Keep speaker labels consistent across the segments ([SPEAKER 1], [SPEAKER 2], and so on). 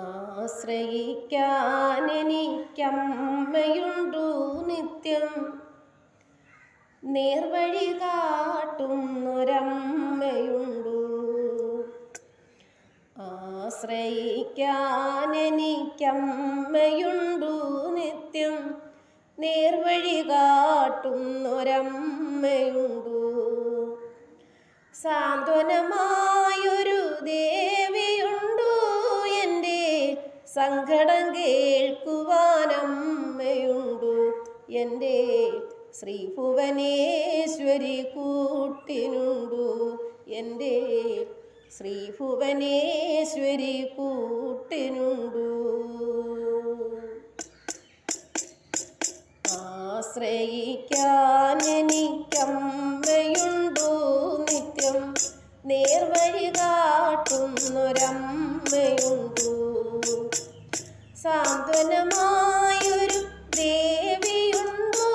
[SPEAKER 1] ആശ്രയിക്കാനെനിക്കമ്മയുണ്ടു നിത്യം. നേർവഴി കാട്ടുന്നൊരമ്മയുണ്ടു. ആശ്രയിക്കാനെനിക്കമ്മയുണ്ടു നിത്യം. നേർവഴി കാട്ടുന്നൊരമ്മയുണ്ടു. സാന്ത്വനമായൊരു സങ്കടം കേൾക്കുവാനമ്മയുണ്ടു. എന്റെ ശ്രീ ഭുവനേശ്വരി കൂട്ടിനുണ്ടു. എന്റെ ശ്രീ ഭുവനേശ്വരി കൂട്ടിനുണ്ടു ആശ്രയിക്കാനെനിക്കമ്മയുണ്ടു നിത്യം. നേർവഴി കാട്ടുന്നൊരമ്മയുണ്ടു. സാന്ത്വനമായൊരു ദേവിയുണ്ടോ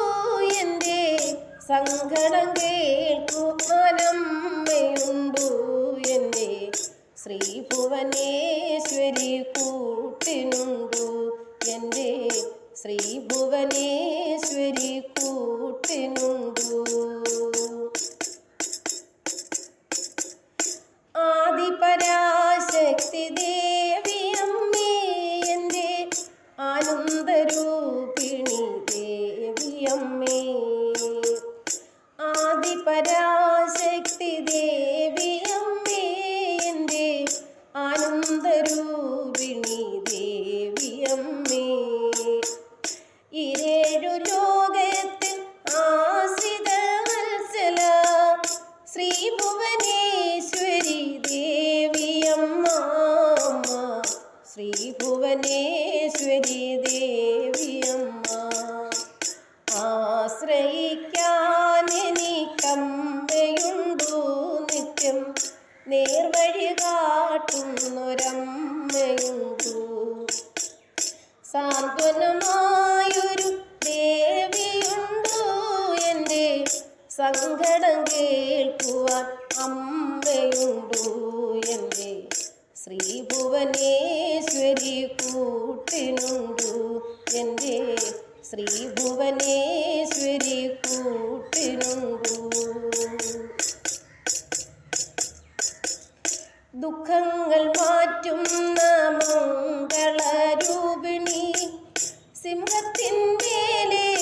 [SPEAKER 1] എന്റെ? സങ്കടം കേൾക്കുവാനമ്മയുണ്ടു എന്റെ ശ്രീഭുവനേശ്വരി കൂട്ടിനുണ്ടോ എന്റെ? ശ്രീഭുവനേശ്വരി കൂട്ടിനുണ്ടോ? ആദിപരാശക്തി ദേവിയമ്മേ ഭുവനേശ്വരി ദേവിയമ്മ ആശ്രയിക്കാനെനിക്കമ്മയുണ്ടു നിത്യം? നേർവഴി കാട്ടുന്നൊരമ്മയുണ്ടു? സാന്ത്വനമായൊരു ദേവിയുണ്ടു എന്റെ? സങ്കടം കേൾക്കുവാൻ അമ്മയുണ്ടു എന്റെ? ശ്രീഭുവനേശ്വരി ശ്രീഭുവനേശ്വരി കൂട്ടിനുണ്ടു ദുഃഖങ്ങൾ മാറ്റുന്ന മംഗളരൂപിണി സിംഹത്തിന്റെലേറി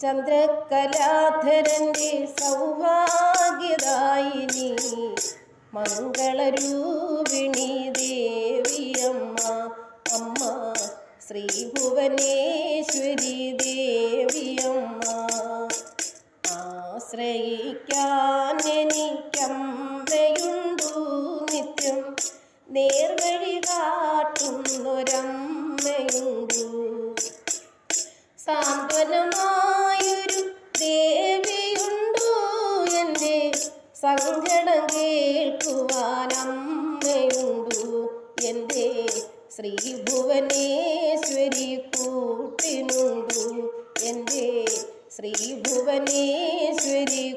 [SPEAKER 1] ചന്ദ്രകലാധരന്റെ സൗഭാഗ്യദായിനി മംഗളരൂപിണി ദേവിയമ്മ അമ്മ ശ്രീഭുവനേശ്വരി ദേവിയമ്മ. ആശ്രയിക്കാനെനിക്കമ്മയുണ്ടു നിത്യം നേർവഴി കാട്ടുന്നൊരമ്മയുണ്ടു. സാന്ത്വനമായൊരു ദേവിയുണ്ടോ എന്നെ? സങ്കടം കേൾക്കുവാൻ അമ്മയുണ്ടു എന്റെ ശ്രീ ഭുവനേശ്വരി കൂട്ടിനുണ്ടു? എന്റെ ശ്രീ ഭുവനേശ്വരി